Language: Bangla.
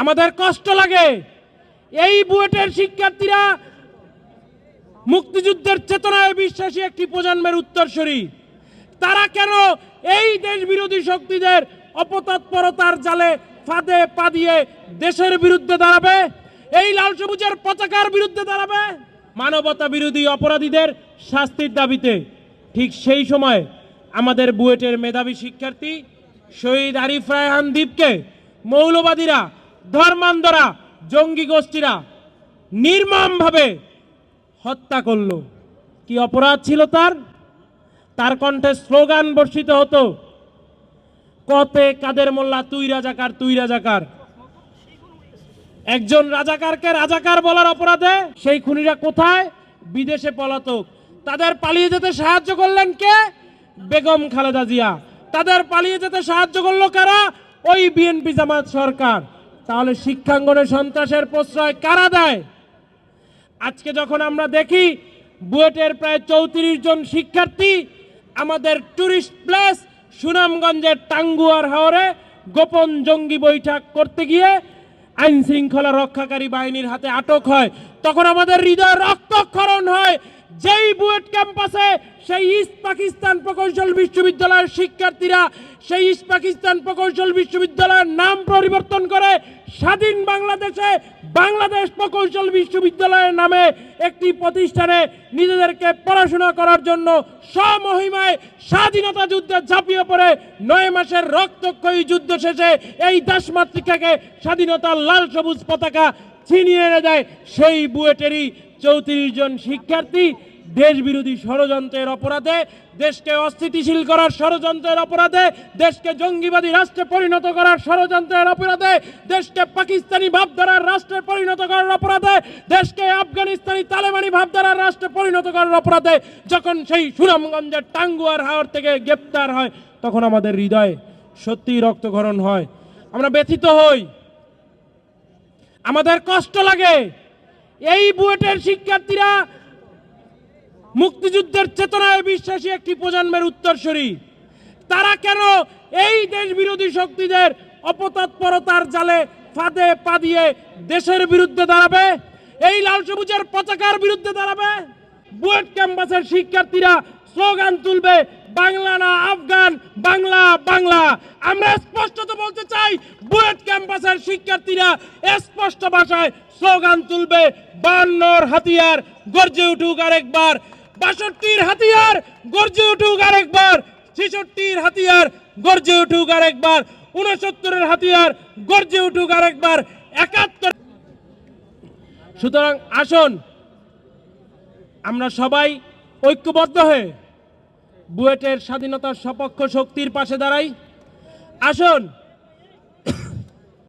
আমাদের কষ্ট লাগে। এই বুয়েটের শিক্ষার্থীরা মুক্তিযুদ্ধের চেতনায় বিশ্বাসী একটি প্রজন্মের উত্তরসূরি। তারা কেন এই দেশ বিরোধী শক্তিদের অপতৎপরতার জালে ফাঁদে পা দিয়ে দেশের বিরুদ্ধে দাঁড়াবে? এই লাল সবুজের পতাকার বিরুদ্ধে দাঁড়াবে? মানবতা বিরোধী অপরাধীদের শাস্তির দাবিতে ঠিক সেই সময় আমাদের বুয়েটের মেধাবী শিক্ষার্থী শহীদ আরিফ রায়হান দ্বীপকে মৌলবাদীরা ধর্মান্ধরা, জঙ্গি গোষ্ঠীরা নির্মমভাবে হত্যা করল। কি অপরাধ ছিল তার? তার কণ্ঠে স্লোগান বর্ষিত হতো, কতে কাদের মোল্লা, তুই রাজাকার তুই রাজাকার। একজন রাজাকারকে রাজাকার বলার অপরাধে সেই খুনিরা কোথায়? বিদেশে পলাতক। তাদের পালিয়ে যেতে সাহায্য করলেন কে? বেগম খালেদা জিয়া। তাদের পালিয়ে যেতে সাহায্য করল কারা? ওই বিএনপি জামাত সরকার। তাহলে শিক্ষাঙ্গনে সন্ত্রাসের প্রশ্রয় কারা দেয়? আজকে যখন আমরা দেখি বুয়েটের প্রায় চৌত্রিশ জন শিক্ষার্থী আমাদের টুরিস্ট প্লেস সুনামগঞ্জের টাঙ্গুয়ার হাওরে গোপন জঙ্গি বৈঠক করতে গিয়ে আইন শৃঙ্খলা রক্ষাকারী বাহিনীর হাতে আটক হয়। তখন আমাদের হৃদয় রক্তক্ষরণ হয়। যেই বুয়েট ক্যাম্পাসে সেই ইস্ট পাকিস্তান প্রকৌশল বিশ্ববিদ্যালয়ের শিক্ষার্থীরা সেই ইস্ট পাকিস্তান প্রকৌশল বিশ্ববিদ্যালয়ের নাম পরিবর্তন করে স্বাধীন বাংলাদেশে বাংলাদেশ প্রকৌশল বিশ্ববিদ্যালয়ের নামে একটি প্রতিষ্ঠানে নিজেদেরকে পড়াশোনা করার জন্য স্বমহিমায় স্বাধীনতা যুদ্ধে ঝাঁপিয়ে পড়ে নয় মাসের রক্তক্ষয়ী যুদ্ধ শেষে এই দাসমাতৃকাকে স্বাধীনতার লাল সবুজ পতাকা ছিনিয়ে এনে দেয় সেই বুয়েটেরই চৌত্রিশ জন শিক্ষার্থী দেশ বিরোধী ষড়যন্ত্রের অপরাধে, দেশকে অস্থিতিশীল করার ষড়যন্ত্রের অপরাধে, দেশকে জঙ্গিবাদী রাষ্ট্রে পরিণত করার ষড়যন্ত্রের অপরাধে, দেশকে পাকিস্তানি ভাবধারার রাষ্ট্রে পরিণত করার অপরাধে, দেশকে আফগানিস্তানি তালেবানি ভাবধারার রাষ্ট্রে পরিণত করার অপরাধে, যখন সেই সুনামগঞ্জের টাঙ্গুয়ার হাওর থেকে গ্রেপ্তার হয়, তখন আমাদের হৃদয়ে সত্যিই রক্তক্ষরণ হয়। আমরা ব্যথিত হই। আমাদের কষ্ট লাগে। এই বুয়েটের শিক্ষার্থীরা মুক্তিযুদ্ধের চেতনায় বিশ্বাসী একটি প্রজন্মের উত্তরসূরি। তারা কেন এই দেশ বিরোধী শক্তিদের অপতৎপরতার জালে ফাঁদে পা দিয়ে দেশের বিরুদ্ধে দাঁড়াবে? এই লাল সবুজের পতাকার বিরুদ্ধে দাঁড়াবে? বুয়েট ক্যাম্পাসের শিক্ষার্থীরা স্লোগান তুলবে বাংলা না আফগান, বাংলা বাংলা। আমরা স্পষ্টত বলতে চাই, বুয়েট ক্যাম্পাসের শিক্ষার্থীরা স্পষ্ট ভাষায় স্লোগান তুলবে, বান্নর হাতিয়ার গর্জে উঠুক আরেকবার। বাষট্টির হাতিয়ার গর্জে উঠুক আরেকবার। ছেষট্টির হাতিয়ার গর্জে উঠুক আরেকবার। উনসত্তরের হাতিয়ার গর্জে উঠুক আরেকবার। একাত্তর সুতরাং আসুন, আমরা সবাই ঐক্যবদ্ধ হয়ে বুয়েটের স্বাধীনতার সপক্ষ শক্তির পাশে দাঁড়াই। আসুন